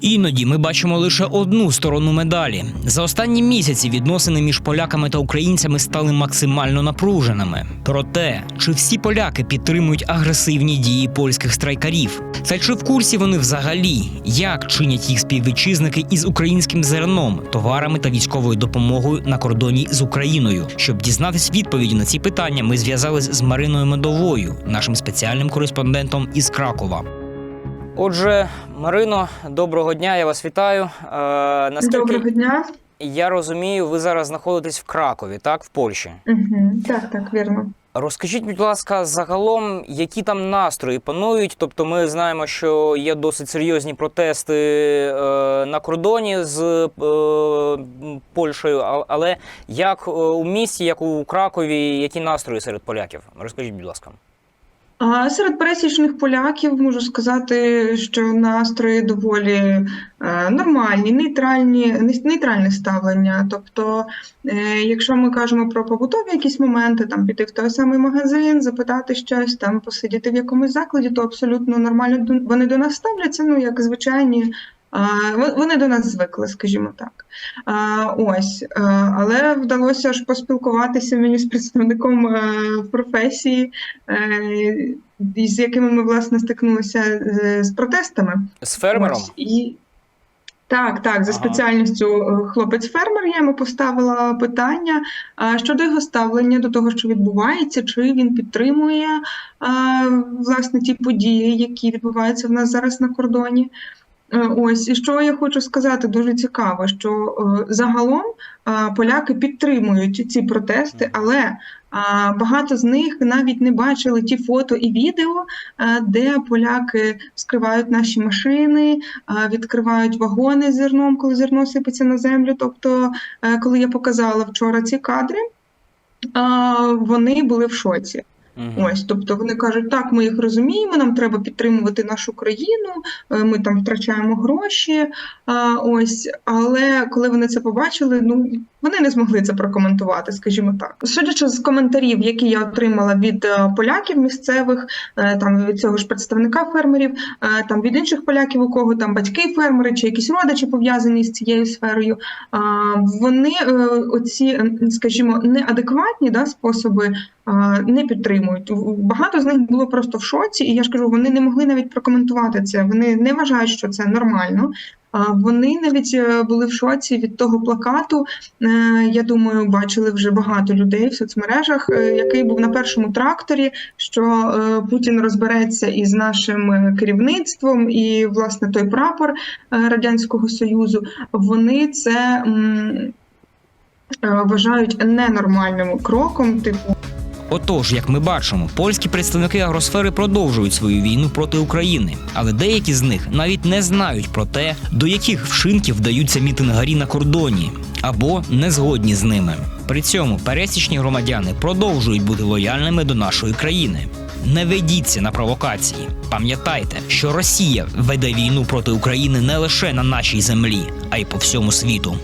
Іноді ми бачимо лише одну сторону медалі. За останні місяці відносини між поляками та українцями стали максимально напруженими. Проте, чи всі поляки підтримують агресивні дії польських страйкарів? Та чи в курсі вони взагалі, як чинять їх співвітчизники із українським зерном, товарами та військовою допомогою на кордоні з Україною? Щоб дізнатись відповіді на ці питання, ми зв'язались з Мариною Медовою, нашим спеціальним кореспондентом із Кракова. Отже, Марино, доброго дня, я вас вітаю. Е, наскільки Доброго дня. я розумію, ви зараз знаходитесь в Кракові, так, в Польщі. Угу. Так, так, вірно. Розкажіть, будь ласка, загалом, які там настрої панують? Тобто, ми знаємо, що є досить серйозні протести е, на кордоні з е, Польщею, але як е, у місті, як у Кракові, які настрої серед поляків? Розкажіть, будь ласка. А серед пересічних поляків можу сказати, що настрої доволі е, нормальні, нейтральні, нейтральне ставлення. Тобто, е, якщо ми кажемо про побутові якісь моменти, там піти в той самий магазин, запитати щось, там посидіти в якомусь закладі, то абсолютно нормально вони до нас ставляться, ну як звичайні. Вони до нас звикли, скажімо так. Ось, е, але вдалося ж поспілкуватися мені з представником е, професії, е, з якими ми власне стикнулися з протестами. З фермером? Ось, і... Так, так, за Ага. спеціальністю хлопець-фермер я йому поставила питання щодо його ставлення до того, що відбувається, чи він підтримує власне ті події, які відбуваються в нас зараз на кордоні. Е, Ось і що я хочу сказати, дуже цікаво, що е, загалом а, поляки підтримують ці протести, але багато з них навіть не бачили ті фото і відео, де поляки скривають наші машини, відкривають вагони з зерном, коли зерно сипеться на землю. Тобто, е, коли я показала вчора ці кадри, вони були в шоці. Мгм. Ось, тобто вони кажуть, так, ми їх розуміємо, нам треба підтримувати нашу країну, е, ми там втрачаємо гроші. А, ось, але коли вони це побачили, ну вони не змогли це прокоментувати, скажімо так. Судячи з коментарів, які я отримала від е, поляків місцевих, е, там від цього ж представника фермерів, е, там від інших поляків, у кого там батьки фермери чи якісь родичі пов'язані з цією сферою, вони е, оці, е, скажімо, неадекватні да, способи не підтримують. Багато з них було просто в шоці, і я ж кажу, вони не могли навіть прокоментувати це. Вони не вважають, що це нормально. Вони навіть е, були в шоці від того плакату. е, Я думаю, бачили вже багато людей в соцмережах, е, який був на першому тракторі, що Путін розбереться із нашим керівництвом, і власне той прапор радянського союзу. Вони це вважають ненормальним кроком, типу. Отож, як ми бачимо, польські представники агросфери продовжують свою війну проти України, але деякі з них навіть не знають про те, до яких вчинків вдаються мітингарі на кордоні або не згодні з ними. При цьому пересічні громадяни продовжують бути лояльними до нашої країни. Не ведіться на провокації. Пам'ятайте, що Росія веде війну проти України не лише на нашій землі, а й по всьому світу.